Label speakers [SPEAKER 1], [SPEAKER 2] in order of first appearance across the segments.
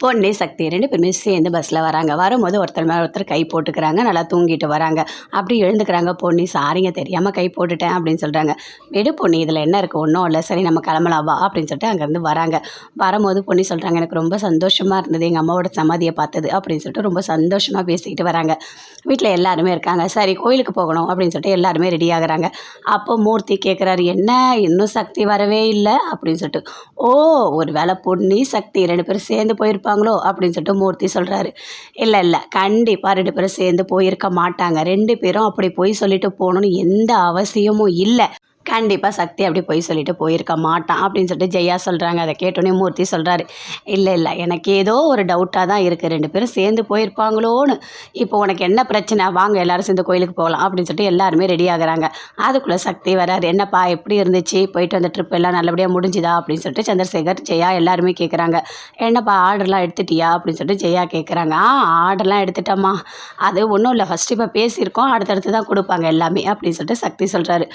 [SPEAKER 1] பொன்னி சக்தி ரெண்டு பேருமே சேர்ந்து பஸ்ஸில் வராங்க. வரும்போது ஒருத்தர் மேலே ஒருத்தர் கை போட்டுக்கிறாங்க. நல்லா தூங்கிட்டு வராங்க. அப்படி எழுந்துக்கிறாங்க. பொன்னி சாரிங்க தெரியாமல் கை போட்டுட்டேன் அப்படின்னு சொல்கிறாங்க விடு பொன்னி இதில் என்ன இருக்குது ஒன்றும் இல்லை. சரி நம்ம கிளம்பலாம். வா அப்படின்னு சொல்லிட்டு அங்கேருந்து வராங்க. வரும்போது பொன்னி சொல்கிறாங்க எனக்கு ரொம்ப சந்தோஷமாக இருந்தது. எங்கள் அம்மாவோட சமாதியை பார்த்தது அப்படின்னு சொல்லிட்டு ரொம்ப சந்தோஷமாக பேசிக்கிட்டு வராங்க. வீட்டில் எல்லாருமே இருக்காங்க. சரி கோயிலுக்கு போகணும் அப்படின்னு சொல்லிட்டு எல்லாருமே ரெடி ஆகுறாங்க. அப்போ மூர்த்தி கேட்குறாரு என்ன? இன்னும் சக்தி வரவே இல்லை அப்படின்னு சொல்லிட்டு ஓ ஒரு வேளை பொன்னி சக்தி ரெண்டு பேரும் சேர்ந்து போயிருப்பாங்களோ அப்படின்னு சொல்லிட்டு மூர்த்தி சொல்கிறாரு இல்லை இல்லை கண்டிப்பாக ரெண்டு பேரும் சேர்ந்து போயிருக்க மாட்டாங்க. ரெண்டு பேரும் அப்படி போய் சொல்லிட்டு போகணுன்னு எந்த அவசியமும் இல்லை. கண்டிப்பாக சக்தி அப்படி போய் சொல்லிட்டு போயிருக்க மாட்டான் அப்படின்னு சொல்லிட்டு ஜெயா சொல்கிறாங்க அதை கேட்டோன்னே மூர்த்தி சொல்கிறாரு இல்லை இல்லை எனக்கு ஏதோ ஒரு டவுட்டாக தான் இருக்குது ரெண்டு பேரும் சேர்ந்து போயிருப்பாங்களோன்னு. இப்போ உனக்கு என்ன பிரச்சனை? வாங்க எல்லாரும் சேர்ந்து கோயிலுக்கு போகலாம் அப்படின்னு சொல்லிட்டு எல்லாருமே ரெடி ஆகுறாங்க. அதுக்குள்ளே சக்தி வராரு என்னப்பா எப்படி இருந்துச்சு? போயிட்டு வந்த ட்ரிப் எல்லாம் நல்லபடியாக முடிஞ்சுதா? அப்படின்னு சொல்லிட்டு சந்திரசேகர் ஜெயா எல்லாருமே கேட்குறாங்க என்னப்பா ஆர்டர்லாம் எடுத்துட்டியா? அப்படின்னு சொல்லிட்டு ஜெயா கேட்குறாங்க ஆ ஆர்டர்லாம் எடுத்துட்டோம்மா. அது ஒன்றும் இல்லை ஃபஸ்ட்டு இப்போ பேசியிருக்கோம் அடுத்தடுத்து தான் கொடுப்பாங்க எல்லாமே அப்படின்னு சொல்லிட்டு சக்தி சொல்கிறாரு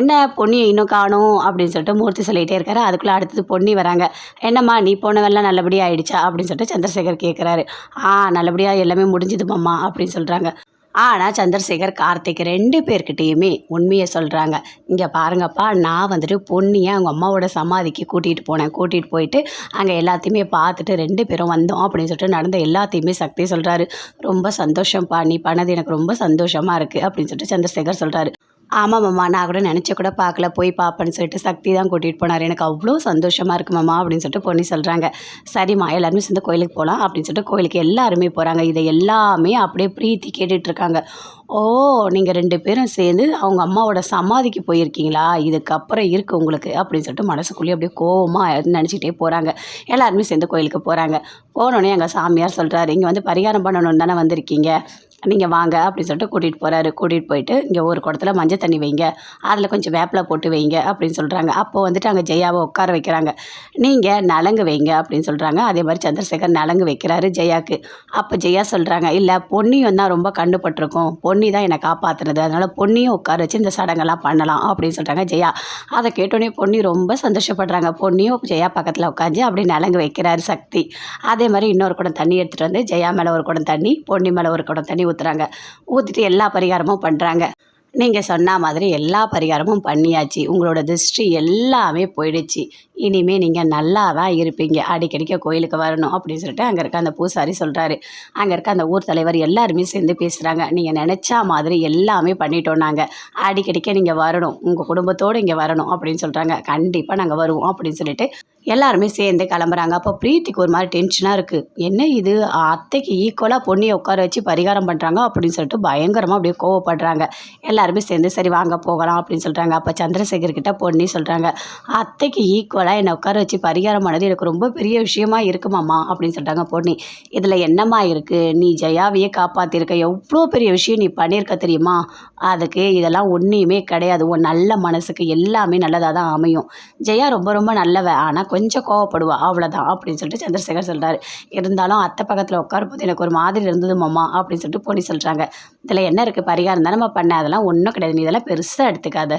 [SPEAKER 1] என்ன பொன்னியை இன்னும் காணும் அப்படின்னு சொல்லிட்டு மூர்த்தி சொல்லிகிட்டே இருக்காரு. அதுக்குள்ளே அடுத்தது பொன்னி வராங்க. என்னம்மா நீ போனவெல்லாம் நல்லபடியாக ஆயிடுச்சா? அப்படின்னு சொல்லிட்டு சந்திரசேகர் கேட்குறாரு ஆ நல்லபடியாக எல்லாமே முடிஞ்சுதுமாம்மா அப்படின்னு சொல்கிறாங்க ஆனால் சந்திரசேகர் கார்த்திக் ரெண்டு பேர்கிட்டேயுமே உண்மையை சொல்கிறாங்க இங்கே பாருங்கப்பா நான் வந்துட்டு பொண்ணியை அவங்க அம்மாவோட சமாதிக்கு கூட்டிகிட்டு போனேன். கூட்டிகிட்டு போயிட்டு அங்கே எல்லாத்தையுமே பார்த்துட்டு ரெண்டு பேரும் வந்தோம் அப்படின்னு சொல்லிட்டு நடந்த எல்லாத்தையுமே சக்தி சொல்கிறாரு ரொம்ப சந்தோஷம்ப்பா நீ பண்ணது எனக்கு ரொம்ப சந்தோஷமாக இருக்குது அப்படின்னு சொல்லிட்டு சந்திரசேகர் சொல்கிறாரு ஆமாம் மாமா நான் கூட நினச்ச கூட பார்க்கல. போய் பார்ப்பேன்னு சொல்லிட்டு சக்தி தான் கூட்டிகிட்டு போனார். எனக்கு அவ்வளோ சந்தோஷமாக இருக்கு மாமா அப்படின்னு சொல்லிட்டு பொண்ணு சொல்கிறாங்க சரிம்மா எல்லாருமே சேர்ந்து கோயிலுக்கு போகலாம் அப்படின்னு சொல்லிட்டு கோயிலுக்கு எல்லாருமே போகிறாங்க இதை எல்லாமே அப்படியே பிரீத்தி கேட்டுட்ருக்காங்க ஓ நீங்கள் ரெண்டு பேரும் சேர்ந்து அவங்க அம்மாவோட சமாதிக்கு போயிருக்கீங்களா? இதுக்கப்புறம் இருக்குது உங்களுக்கு அப்படின்னு சொல்லிட்டு மனசுக்குள்ளேயே அப்படியே கோவமாக நினச்சிட்டே போகிறாங்க எல்லாருமே சேர்ந்து கோயிலுக்கு போகிறாங்க போனோடனே எங்கள் சாமியார் சொல்கிறாரு இங்கே வந்து பரிகாரம் பண்ணணும்னு தானே வந்திருக்கீங்க? நீங்கள் வாங்க அப்படின்னு சொல்லிட்டு கூட்டிகிட்டு போகிறாரு கூட்டிகிட்டு போயிட்டு இங்கே ஒரு குடத்தில் மஞ்சள் தண்ணி வைங்க. அதில் கொஞ்சம் வேப்பிலை போட்டு வைங்க அப்படின்னு சொல்கிறாங்க அப்போ வந்துட்டு அங்கே ஜெயாவை உட்கார வைக்கிறாங்க. நீங்கள் நலங்கு வைங்க அப்படின்னு சொல்கிறாங்க அதே மாதிரி சந்திரசேகர் நலங்கு வைக்கிறாரு ஜெயாக்கு. அப்போ ஜெயா சொல்கிறாங்க இல்லை பொன்னியும் தான் ரொம்ப கண்டுபட்டிருக்கும். பொன்னி தான் என்னை காப்பாற்றுனது அதனால் பொன்னியும் உட்கார வச்சு இந்த சடங்கெல்லாம் பண்ணலாம். அப்படின்னு சொல்கிறாங்க ஜெயா. அதை கேட்டோன்னே பொன்னி ரொம்ப சந்தோஷப்படுறாங்க. பொன்னியும் ஜெயா பக்கத்தில் உட்காந்து அப்படி நலங்கு வைக்கிறாரு சக்தி. அதே மாதிரி இன்னொரு குடம் தண்ணி எடுத்துகிட்டு வந்து ஜெயா மேலே ஒரு குடம் தண்ணி பொன்னி மேலே ஒரு குடம் தண்ணி ஊற்றுறாங்க ஊற்றிட்டு எல்லா பரிகாரமும் பண்ணுறாங்க நீங்கள் சொன்ன மாதிரி எல்லா பரிகாரமும் பண்ணியாச்சு. உங்களோட திருஷ்டி எல்லாமே போயிடுச்சு. இனிமே நீங்கள் நல்லா தான் இருப்பீங்க. அடிக்கடிக்க கோயிலுக்கு வரணும் அப்படின்னு சொல்லிட்டு அங்கே இருக்க அந்த பூசாரி சொல்கிறாரு அங்கே இருக்க அந்த ஊர் தலைவர் எல்லாருமே சேர்ந்து பேசுகிறாங்க நீங்கள் நினச்சா மாதிரி எல்லாமே பண்ணிட்டோம் நாங்கள் அடிக்கடிக்க நீங்கள் வரணும். உங்கள் குடும்பத்தோடு இங்கே வரணும் அப்படின்னு சொல்கிறாங்க கண்டிப்பாக நாங்கள் வருவோம் அப்படின்னு சொல்லிட்டு எல்லாருமே சேர்ந்து கிளம்புறாங்க. அப்போ பிரீத்திக்கு ஒரு மாதிரி டென்ஷனாக இருக்குது என்ன இது? அத்தைக்கு ஈக்குவலாக பொண்ணியை உட்கார வச்சு பரிகாரம் பண்ணுறாங்க அப்படின்னு சொல்லிட்டு பயங்கரமாக அப்படியே கோவப்படுறாங்க. எல்லாருமே சேர்ந்து சரி வாங்க போகலாம் அப்படின்னு சொல்கிறாங்க அப்போ சந்திரசேகர் கிட்ட சொல்கிறாங்க அத்தைக்கு ஈக்குவலாக என்னை உட்கார வச்சு பரிகாரம் பண்ணது எனக்கு ரொம்ப பெரிய விஷயமா இருக்குமாம்மா அப்படின்னு சொல்லிட்டாங்க பொன்னி. இதில் என்னம்மா இருக்குது நீ ஜெயாவையே காப்பாற்றிருக்க எவ்வளோ பெரிய விஷயம் நீ பண்ணியிருக்க தெரியுமா? அதுக்கு இதெல்லாம் ஒன்றையுமே கிடையாது. உன் நல்ல மனசுக்கு எல்லாமே நல்லதாக தான் அமையும். ஜெயா ரொம்ப ரொம்ப நல்லவ. ஆனால் கொஞ்சம் கோவப்படுவா. அவ்வளோதான் அப்படின்னு சொல்லிட்டு சந்திரசேகர் சொல்கிறாரு இருந்தாலும் அத்தை பக்கத்தில் உட்காரும்போது எனக்கு ஒரு மாதிரி இருந்தது மாமா அப்படின்னு சொல்லிட்டு போனி சொல்கிறாங்க இதில் என்ன இருக்குது பரிகாரம் தானே நம்ம பண்ண? அதெல்லாம் ஒன்றும் கிடையாது. நீ இதெல்லாம் பெருசாக எடுத்துக்காத.